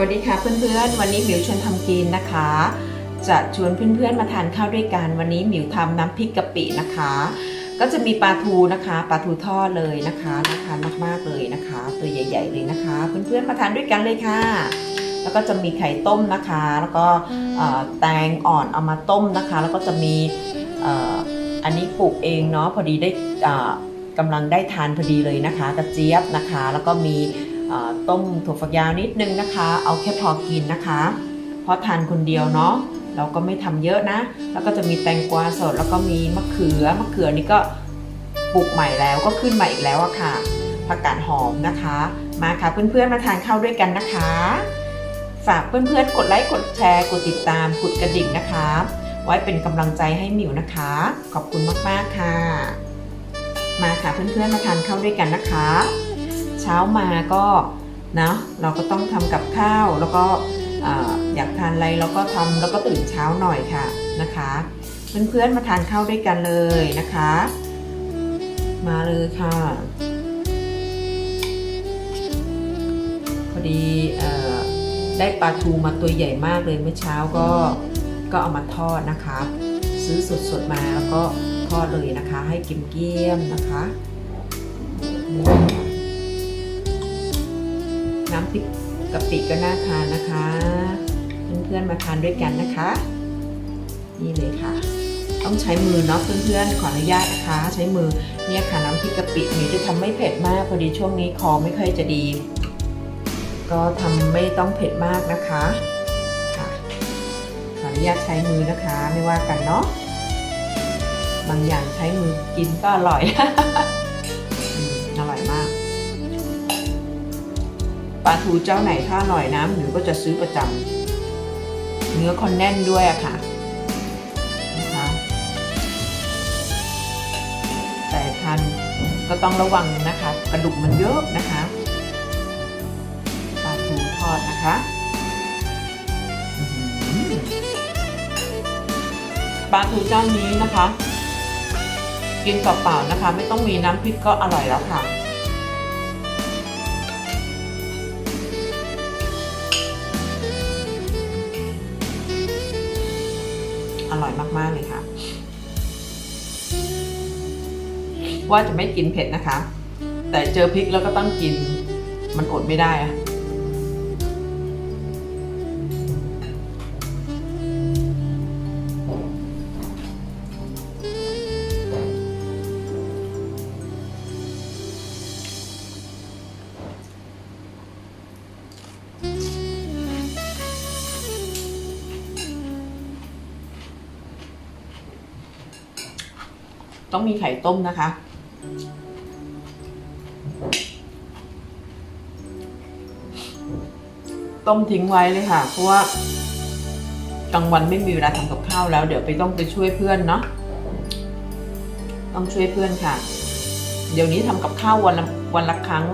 วัสดีค่ะเพื่อนๆ วันนี้หมิวชวนทำกินนะคะ จะชวนเพื่อนๆมาทานข้าวด้วยกันวันนี้หมิวทำน้ำพริกกะปินะคะ ก็จะมีปลาทูนะคะปลาทูทอดเลยนะคะน่าทานมากๆเลยนะคะ ตัวใหญ่ ๆ เลยนะคะ เพื่อนๆมาทานด้วยกันเลยค่ะ แล้วก็จะมีไข่ต้มนะคะ แล้วก็แตงอ่อนเอามาต้มนะคะ แล้วก็จะมีอันนี้ปลูกเองเนาะพอดีได้อ่ากำลังได้ทานพอดีเลยนะคะ กระเจี๊ยบนะคะ แล้วก็มี ต้มถั่วฝักยาวนิดนึงนะคะ เอาแค่พอกินนะคะ เพราะทานคนเดียวเนาะเราก็ไม่ทำเยอะนะ แล้วก็จะมีแตงกวาสดแล้วก็มีมะเขือมะเขือนี่ก็ปลูกใหม่แล้วก็ขึ้นใหม่อีกแล้วอะค่ะผักกาดหอมนะคะ มาค่ะเพื่อนๆมาทานข้าวด้วยกันนะคะ ฝากเพื่อนๆกดไลค์กดแชร์กดติดตามกดกระดิ่งนะคะ ไว้เป็นกำลังใจให้หมิวนะคะ ขอบคุณมากๆค่ะ มาค่ะเพื่อนๆมาทานข้าวด้วยกันนะคะ เช้ามาก็นะเราก็ต้องทำกับข้าวแล้วก็อ่าอยากทานอะไรเราก็ทำแล้วก็ตื่นเช้าหน่อยค่ะนะคะเพื่อนๆมาทานข้าวด้วยกันเลยนะคะ มาเลยค่ะพอดีอได้ปลาทูมาตัวใหญ่มากเลยเมื่อเช้าก็ก็เอามาทอดนะคะ ซื้อสดๆมาแล้วก็ทอดเลยนะคะ ให้กิมเกี้ยมนะคะ น้ำพริกกะปิก็น่าทานนะคะ เพื่อนๆมาทานด้วยกันนะคะ นี่เลยค่ะ ต้องใช้มือเนาะเพื่อนๆขออนุญาตนะคะ ใช้มือเนี่ยค่ะน้ำพริกกะปิหมิวจะทำไม่เผ็ดมากพอดีช่วงนี้คอไม่ค่อยจะดี ก็ทำไม่ต้องเผ็ดมากนะคะค่ะขออนุญาตใช้มือนะคะไม่ว่ากันเนาะบางอย่างใช้มือกินก็อร่อย ทูเจ้าไหนถ้าอร่อยนะหนูก็จะซื้อประจำเนื้อคอนแน่นด้วยอะค่ะนะคะแต่ทานก็ต้องระวังนะคะ กระดูกมันเยอะนะคะปลาทูทอดนะคะปลาทูเจ้านี้นะคะ กินเปล่าๆนะคะ ไม่ต้องมีน้ำพริกก็อร่อยแล้วค่ะ ร่อยมากๆเลยค่ะ ว่าจะไม่กินเผ็ดนะคะ แต่เจอพริกแล้วก็ต้องกิน มันอดไม่ได้อะ ต้องมีไข่ต้มนะคะ ต้มทิ้งไว้เลยค่ะ เพราะว่ากลางวันไม่มีเวลาทำกับข้าวแล้ว เดี๋ยวไปต้องไปช่วยเพื่อนเนาะต้องช่วยเพื่อนค่ะ เดี๋ยวนี้ทำกับข้าววันละวันละครั้ง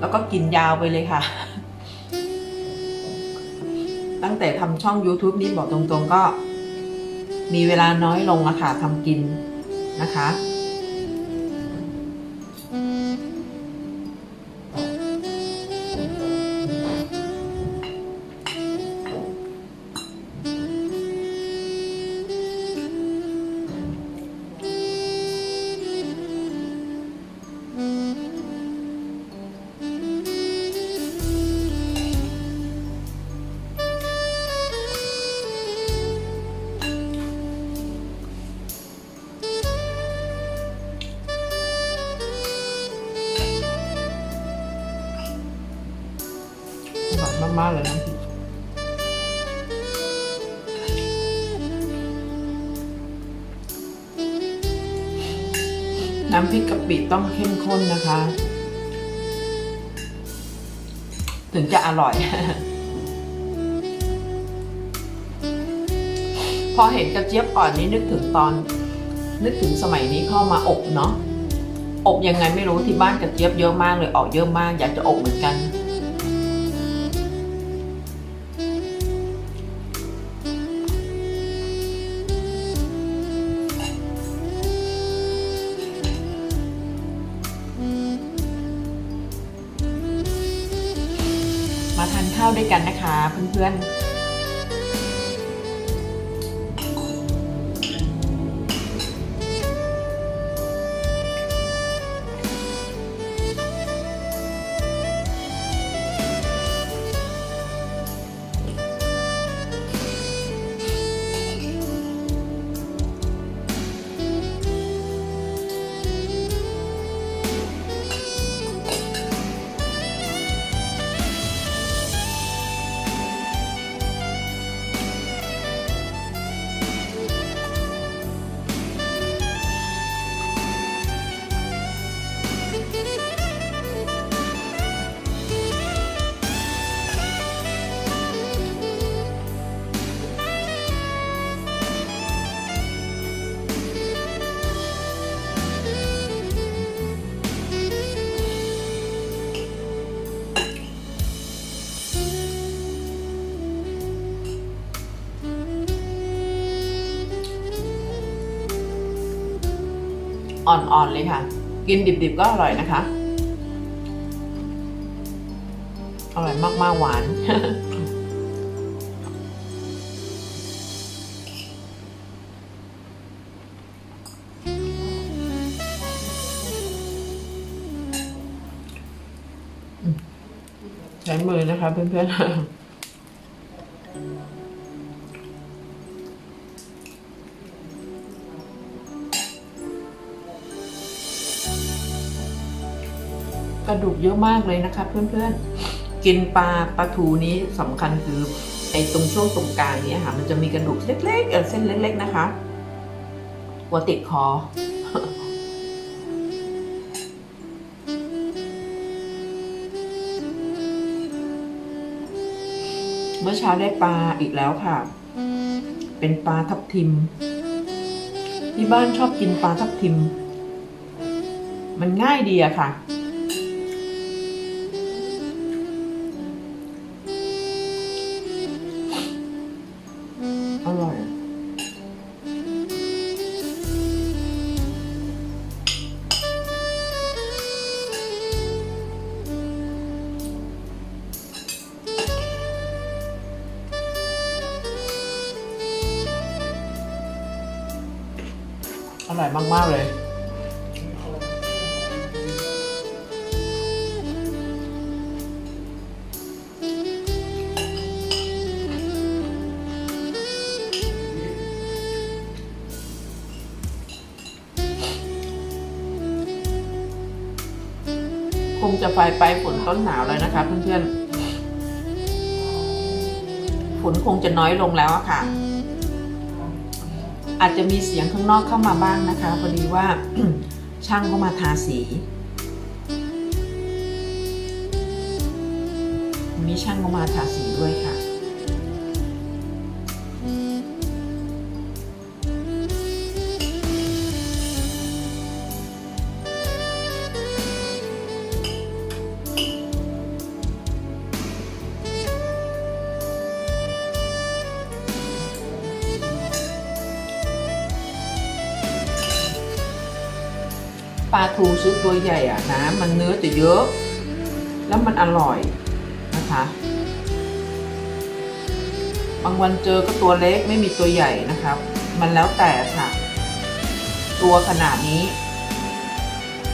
แล้วก็กินยาวไปเลยค่ะ ตั้งแต่ทำช่อง YouTube นี้บอกตรงๆก็มีเวลาน้อยลงอะค่ะทำกิน นะคะ มากเลยน้ำพริกน้ำพริกกะปิต้องเข้มข้นนะคะ ถึงจะอร่อย พอเห็นกระเจี๊ยบอ่อนนี้นึกถึงตอน นึกถึงสมัยนี้เข้ามาอบเนาะอบยังไงไม่รู้ที่บ้านกระเจี๊ยบเยอะมากเลยออกเยอะมากอยากจะอบเหมือนกัน ด้วยกันนะคะเพื่อนๆ อ่อนๆเลยค่ะ กินดิบๆก็อร่อยนะคะ อร่อยมากๆหวาน ใช้มือนะคะเพื่อนๆ ระดูกเยอะมากเลยนะคะเพื่อนๆ กินปลาปลาทูนี้สำคัญคือไอ้ตรงช่วงตรงกลางเนี้ยค่ะ มันจะมีกระดูกเล็กๆเออเส้นเล็ก ๆนะคะกลัวติดคอเมื่อเช้าได้ปลาอีกแล้วค่ะ เป็นปลาทับทิม ที่บ้านชอบกินปลาทับทิม มันง่ายดีอะค่ะ อร่อยมาก ๆ เลย คงจะไฟไปฝนต้นหนาวแล้วนะคะเพื่อนๆ ฝนคงจะน้อยลงแล้วอะค่ะ อาจจะมีเสียงข้างนอกเข้ามาบ้างนะคะพอดีว่าช่างก็มาทาสีมีช่างก็มาทาสีด้วยค่ะ ปลาทูซื้อตัวใหญ่อะนะมันเนื้อจะเยอะ แล้วมันอร่อยนะคะ บางวันเจอก็ตัวเล็กไม่มีตัวใหญ่นะครับ มันแล้วแต่ค่ะ ตัวขนาดนี้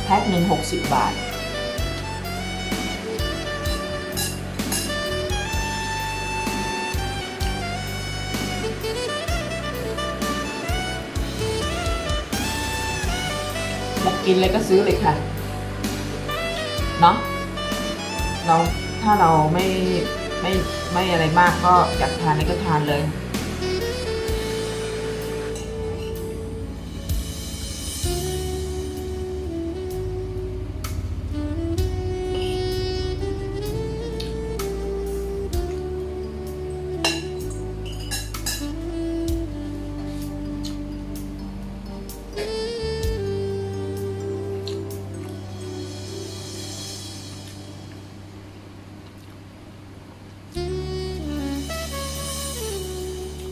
แพ็คหนึ่งหกสิบบาท อยากกินอะไรก็ซื้อเลยค่ะ เนาะเราถ้าเราไม่ไม่ไม่อะไรมากก็อยากทานอะไรก็ทานเลย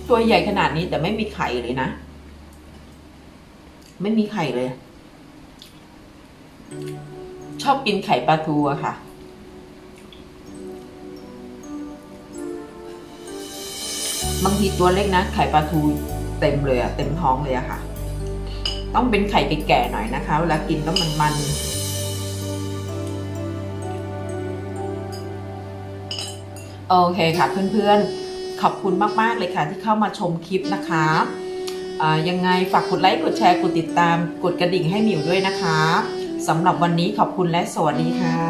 ตัวใหญ่ขนาดนี้แต่ไม่มีไข่เลยนะ ไม่มีไข่เลย ชอบกินไข่ปลาทูอะค่ะ บางทีตัวเล็กนะ ไข่ปลาทูเต็มเลยอะเต็มท้องเลยอะค่ะ ต้องเป็นไข่แก่ๆหน่อยนะคะ เวลากินแล้วมันมันโอเคค่ะเพื่อนๆ ขอบคุณมาก ๆ เลยค่ะที่เข้ามาชมคลิปนะคะอ่ายังไงฝากกดไลค์กดแชร์กดติดตาม กดกระดิ่งให้หมิวด้วยนะคะสำหรับวันนี้ขอบคุณและสวัสดีค่ะ